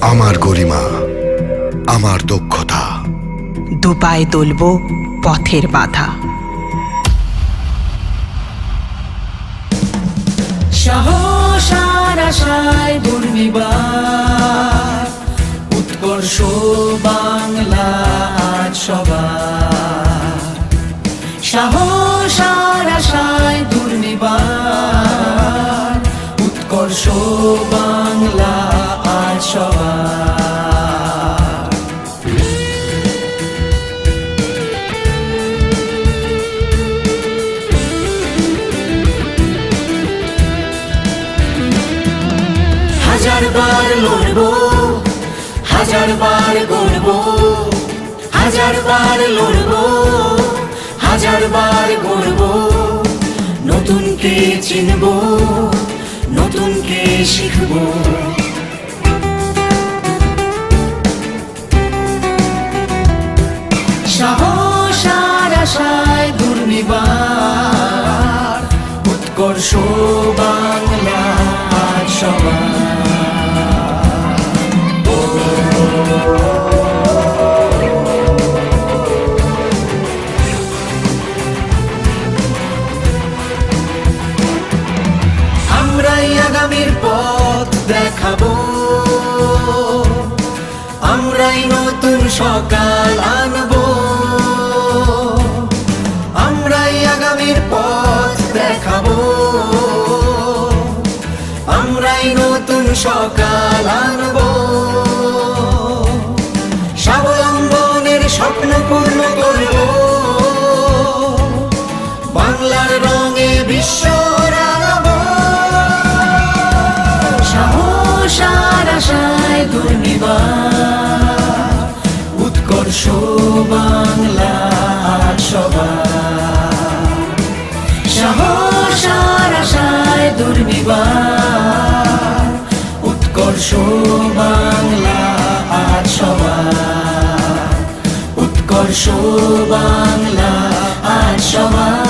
আমার গরিমা আমার দক্ষতা। দুপায়ে তুলব পথের বাধা। সাহসার আশায় দুর্নিবার উৎকর্ষ বাংলা আজ সবার। সাহসার আশায় দুর্নিবার উৎকর্ষ বাংলা হাজার বার লড়বো, হাজার বার গড়বো, হাজার বার লড়বো, হাজার বার গড়বো। নতুনকে চিনবো, নতুনকে শিখব। সাহসার দুর্নিবার। উৎকর্ষ বাংলা সবার আমরাই আগামীর পথ দেখাবো। আমরাই নতুন সকাল আনব। সকাল আনব স্বাবলম্বনের স্বপ্ন পূর্ণ করব। বাংলার রঙে বিশ্ব উৎকর্ষ বাংলা। উৎকর্ষ বাংলা আজ সবার